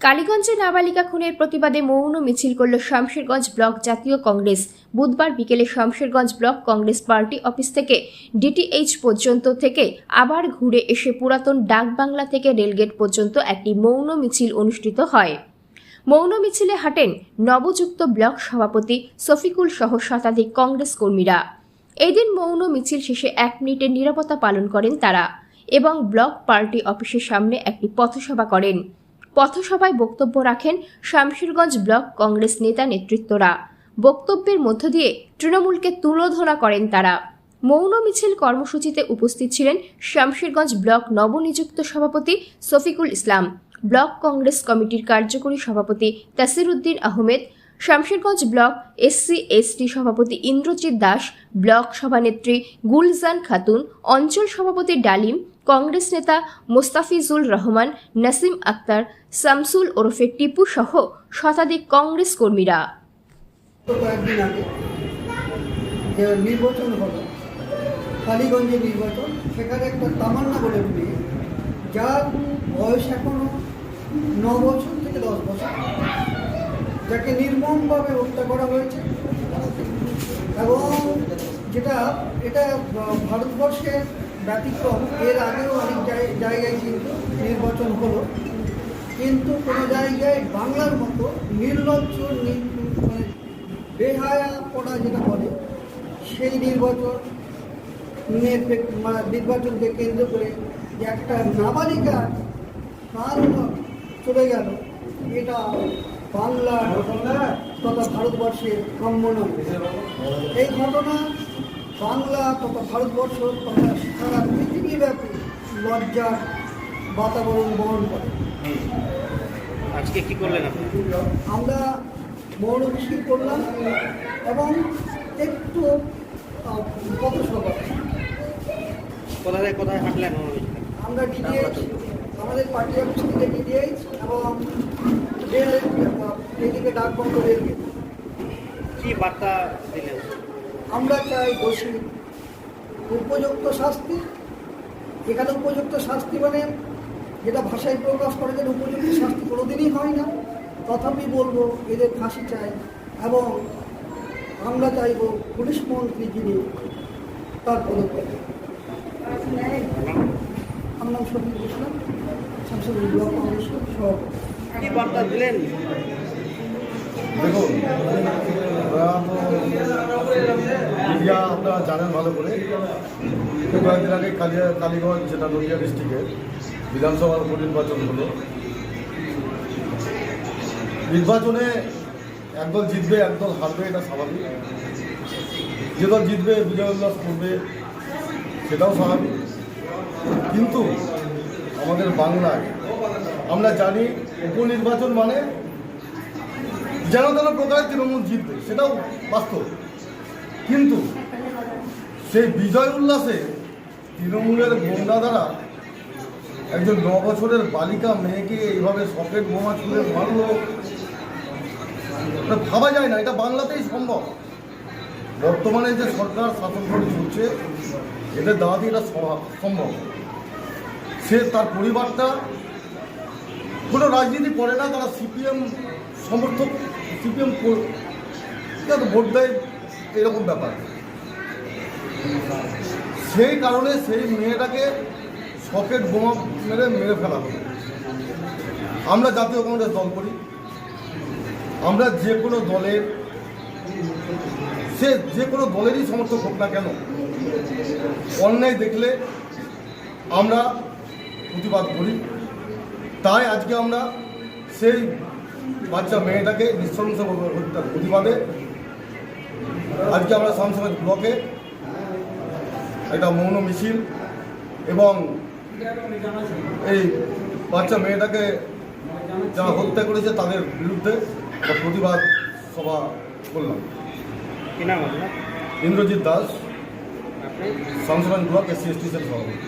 কালীগঞ্জে নাবালিকা খুনের প্রতিবাদে মৌন মিছিল করল শামশেরগঞ্জ ব্লক জাতীয় কংগ্রেস। বুধবার বিকেলে Samserganj block Congress party office থেকে ডিটিএইচ পর্যন্ত থেকে আবার ঘুরে এসে পুরাতন ডাকবাংলা থেকে রেলগেট পর্যন্ত একটি মৌন মিছিল অনুষ্ঠিত হয়। মৌন মিছিলে হাঁটেন নবযুক্ত ব্লক সভাপতি শফিকুল সহ শতাধিক কংগ্রেস কর্মীরা। এদিন মৌন মিছিল শেষে এক মিনিটের নিরাপত্তা পালন করেন তারা এবং ব্লক পার্টি অফিসের সামনে একটি পথসভা করেন। পথসভায় বক্তব্য রাখেন শামশেরগঞ্জ ব্লক কংগ্রেস নেতা নেতৃত্বরা। বক্তব্যের মধ্য দিয়ে তৃণমূলকে তুলোধনা করেন তারা। মৌন মিছিল কর্মসূচিতে উপস্থিত ছিলেন শামশেরগঞ্জ ব্লক নবনিযুক্ত সভাপতি শফিকুল ইসলাম, ব্লক কংগ্রেস কমিটির কার্যকরী সভাপতি Tasir Uddin Ahmed, Samserganj block SC, ST সভাপতি ইন্দ্রজিৎ দাস, ব্লক সভানেত্রী গুলজান খাতুন, অঞ্চল সভাপতি ডালিম কংগ্রেস নেতা মোস্তাফিজুল রহমান, নাসিম আক্তার, শামসুল ওরফে টিপু সহ শতাধিক কংগ্রেস কর্মীরা। কয়েকদিন আগে একটা বয়স যাকে নির্মমভাবে হত্যা করা হয়েছে, এবং যেটা, এটা ভারতবর্ষের ব্যতিক্রম। এর আগেও অনেক জায়- জায়গায় কিন্তু নির্বাচন হলো। কিন্তু কোনো জায়গায় বাংলার মতো নির্লজ্জ মানে বেহায়া পড়া যেটা বলে, সেই নির্বাচন নির্বাচনকে কেন্দ্র করে যে একটা নাবালিকা তার চলে গেল, এটা বাংলা তথা ভারতবর্ষের কাম্য নয়। এই ঘটনা বাংলা তথা ভারতবর্ষ তথা সারা পৃথিবীব্যাপী লজ্জার বাতাবরণ বহন করে। আজকে কি করলেন আমরা মৌন মিছিল করলাম এবং একটু পথসভা কোথায় কোথায় হাঁটলেন আমরা ডিডিএইচ আমাদের পার্টি অফিস থেকে ডিডিএইচ এবং রেল এদিকে ডাকবন্ধ রেলগেট কি বার্তা দিলেন? আমরা চাই দোষী উপযুক্ত শাস্তি, এখানে উপযুক্ত শাস্তি মানে যেটা ভাষায় প্রকাশ করে যে উপযুক্ত শাস্তি কোনোদিনই হয় না। তথাপি বলব, এদের ফাঁসি চাই এবং আমরা চাইব পুলিশ মন্ত্রী যিনি তার পদক্ষেপ আমার নাম শফিক ইসলাম শামসুল দিলেন? দেখুন, মিডিয়া আপনারা জানেন ভালো করে কয়েকদিন আগে কালিয়া, কালীগঞ্জ যেটা নদিয়া ডিস্ট্রিক্টে বিধানসভার উপনির্বাচন হলো। নির্বাচনে একদল জিতবে, একদল হারবে, এটা স্বাভাবিক। যে দল জিতবে, বিজয় উল্লাস করবে, সেটাও স্বাভাবিক। কিন্তু আমাদের বাংলায় আমরা জানি, উপনির্বাচন মানে যেন তেন প্রকারে তৃণমূল জিতবে, সেটাও বাস্তব। কিন্তু সেই বিজয় উল্লাসে তৃণমূলের গোন্ডা দ্বারা একজন ন বছরের বালিকা মেয়েকে এইভাবে সকেট বোমা ছুঁড়ে মারল ভাবা যায় না, এটা বাংলাতেই সম্ভব। বর্তমানে যে সরকার শাসন করে চলছে, এদের দাওয়াতে এটা সম্ভব। সে তার পরিবারটা, কোনো রাজনীতি করে না, তারা সিপিএম সমর্থক। সিপিএম ভোট দেয়, এরকম ব্যাপার। সেই কারণে সেই মেয়েটাকে সকেট বোমা মেরে মেরে ফেলা হলো। আমরা জাতীয় কংগ্রেস দল করি। আমরা যে কোনো দলের সে যে কোনো দলেরই সমর্থক হোক না কেন, অন্যায় দেখলে আমরা প্রতিবাদ করি। তাই আজকে আমরা সেই বাচ্চা মেয়েটাকে নৃশংস হত্যার প্রতিবাদে। আজকে আমরা সামসমাজ ব্লকে একটা মৌন মিছিল এবং এই বাচ্চা মেয়েটাকে যারা হত্যা করেছে তাদের বিরুদ্ধে প্রতিবাদ সভা করলাম। ইন্দ্রজিৎ দাস সামসমাজ ব্লক এসসি এসটি সেল সভাপতি।